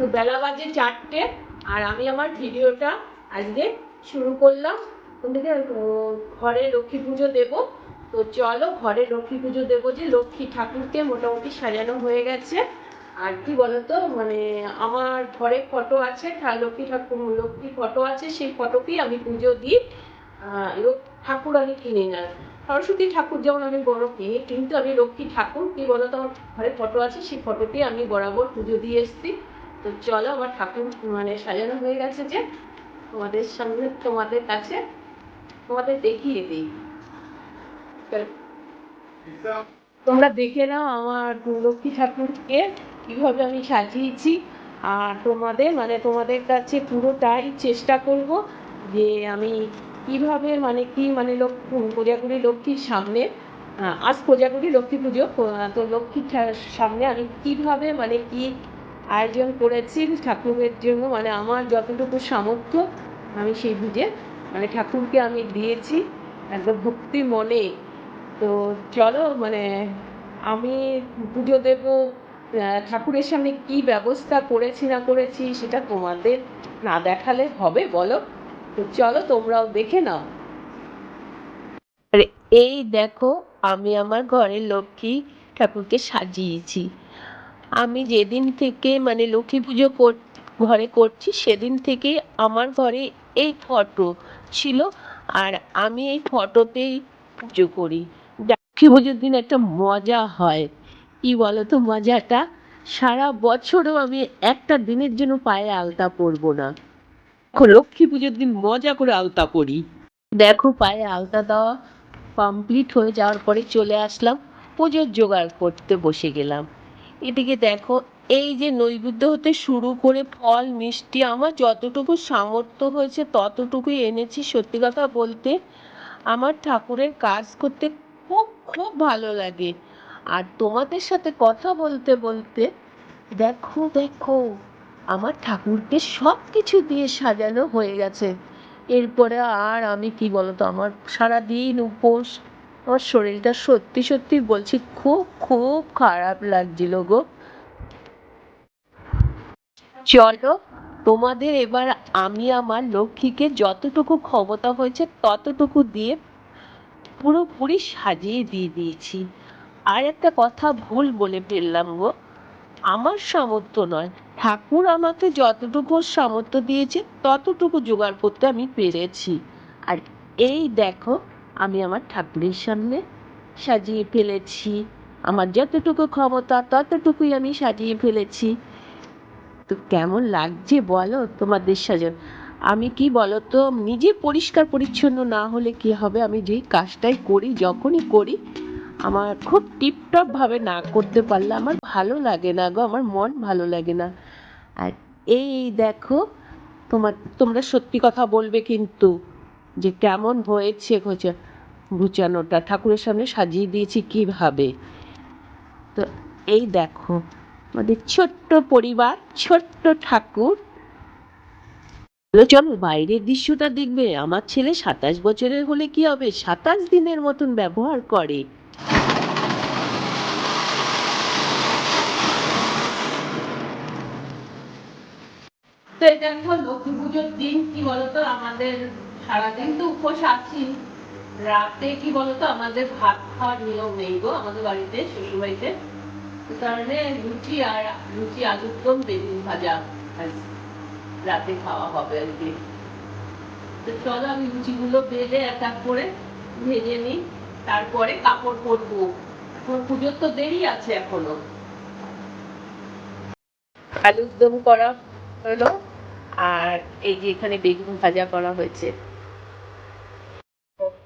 তো বেলা বাজে চারটে আর আমি আমার ভিডিওটা আজকে শুরু করলাম। উম, ঘরে লক্ষ্মী পুজো দেবো। তো চলো ঘরে লক্ষ্মী পুজো দেবো যে লক্ষ্মী ঠাকুরকে মোটামুটি সাজানো হয়ে গেছে। আর কি বলতো মানে আমার ঘরে ফটো আছে লক্ষ্মী ঠাকুর লক্ষ্মী ফটো আছে সেই ফটোকেই আমি পুজো দিই। ঠাকুর আমি কিনি না। সরস্বতী ঠাকুর যেমন আমি বড় কিনি কিন্তু আমি লক্ষ্মী ঠাকুর কি বলতো আমার ঘরে ফটো আছে সেই ফটোতেই আমি বরাবর পুজো দিয়ে এসেছি। তো চলো আমার ঠাকুর মানে সাজানো হয়ে গেছে যে তোমাদের সামনে, তোমাদের কাছে, তোমাদের দেখিয়ে দিই। তোমরা দেখে নাও আমার লক্ষ্মী ঠাকুরকে, কীভাবে আমি সাজিয়েছি। আর তোমাদের মানে তোমাদের কাছে পুরোটাই চেষ্টা করব যে আমি কীভাবে মানে কি মানে লক্ষ্মী কোজাগুড়ি লক্ষ্মীর সামনে আজ কোজাগুড়ি লক্ষ্মী পুজো, তো লক্ষ্মীর সামনে আমি কীভাবে মানে কি আয়োজন করেছি ঠাকুরের জন্য মানে আমার যতটুকু সামর্থ্য, আমি সেই বুঝে মানে ঠাকুরকে আমি দিয়েছি, একদম ভক্তি মনে। তো চলো মানে আমি পুজো দেব ঠাকুরের সামনে কি ব্যবস্থা করেছি না করেছি সেটা তোমাদের না দেখালে হবে, বলো? তো চলো, তোমরাও দেখে নাও। এই দেখো, আমি আমার ঘরের লক্ষ্মী ঠাকুরকে সাজিয়েছি। আমি যেদিন থেকে মানে লক্ষ্মী পুজো ঘরে করছি, সেদিন থেকে আমার ঘরে এই ফটো ছিল আর আমি এই ফটোতেই পুজো করি। লক্ষ্মী পুজোর দিন একটা মজা হয়। কি বলো তো মজাটা? সারা বছরও আমি একটা দিনের জন্য পায়ে আলতা পরবো না। লক্ষ্মী পুজোর দিন মজা করে আলতা পরি। দেখো পায়ে আলতা দেওয়া কমপ্লিট হয়ে যাওয়ার পরে চলে আসলাম, পুজোর জোগাড় করতে বসে গেলাম। এদিকে দেখো, এই যে নৈবেদ্য হতে শুরু করে ফল, মিষ্টি, আমার যতটুকু সামর্থ্য হয়েছে ততটুকুই এনেছি। সত্যি কথা বলতে আমার ঠাকুরের কাজ করতে খুব খুব ভালো লাগে। আর তোমাদের সাথে কথা বলতে বলতে দেখো দেখো, আমার ঠাকুরকে সব কিছু দিয়ে সাজানো হয়ে গেছে। এরপরে আর আমি কি বলতো, আমার সারাদিন উপোস আমার শরীরটা সত্যি সত্যি বলছি খুব খুব খারাপ লাগছিল গো। চলো, তোমাদের এবার আমি আমার লক্ষ্মীকে যতটুকু ক্ষমতা হয়েছে ততটুকু দিয়ে পুরোপুরি সাজিয়ে দিয়ে দিয়েছি। আর একটা কথা ভুল বলে ফেললাম গো। আমার সামর্থ্য নয়। ঠাকুর আমাকে যতটুকু সামর্থ্য দিয়েছে ততটুকু জোগাড় করতে আমি পেরেছি। আর এই দেখো আমি আমার ঠাকুরের সামনে সাজিয়ে ফেলেছি। আমার যতটুকু ক্ষমতা, ততটুকুই আমি সাজিয়ে ফেলেছি। তো কেমন লাগছে বলো তোমাদের সাজান? আমি কি বলো তো নিজে পরিষ্কার পরিচ্ছন্ন না হলে কি হবে? আমি যেই কাজটাই করি, যখনই করি, আমার খুব টিপটপভাবে না করতে পারলে আমার ভালো লাগে না গো, আমার মন ভালো লাগে না। আর এই দেখো, তোমার, তোমরা সত্যি কথা বলবে কিন্তু যে কেমন হয়েছে ঘোচা। ঘুচানোটা ঠাকুরের সামনে সাজিয়ে দিয়েছি কীভাবে? তো এই দেখো, আমাদের ছোট্ট পরিবার, ছোট্ট ঠাকুর। চলো বাইরের দৃশ্যটা দেখবে। আমার ছেলে সাতাশ বছরের হলে কি হবে? সাতাশ দিনের মতন ব্যবহার করে। তো এটা লক্ষ্মী পুজোর দিন, কি বলতো? আমাদের সারাদিন তো উপোস আছি। রাতে কি বলতো, আমাদের ভাত খাওয়ার নিয়ম নেই গো, আমাদের বাড়িতে শ্বশুর বাড়িতে তো কারণে লুচি আর লুচি আলুর দম বেগুন ভাজা রাতে খাওয়া হবে আর কি। তো চলো আমি লুচিগুলো বেলে এক এক করে ভেজে নিই, তারপরে কাপড় পরবো। এখন পুজোর তো দেরি আছে এখনও। আলুর দম করা হলো, আর এই যে এখানে বেগুন ভাজা করা হয়েছে।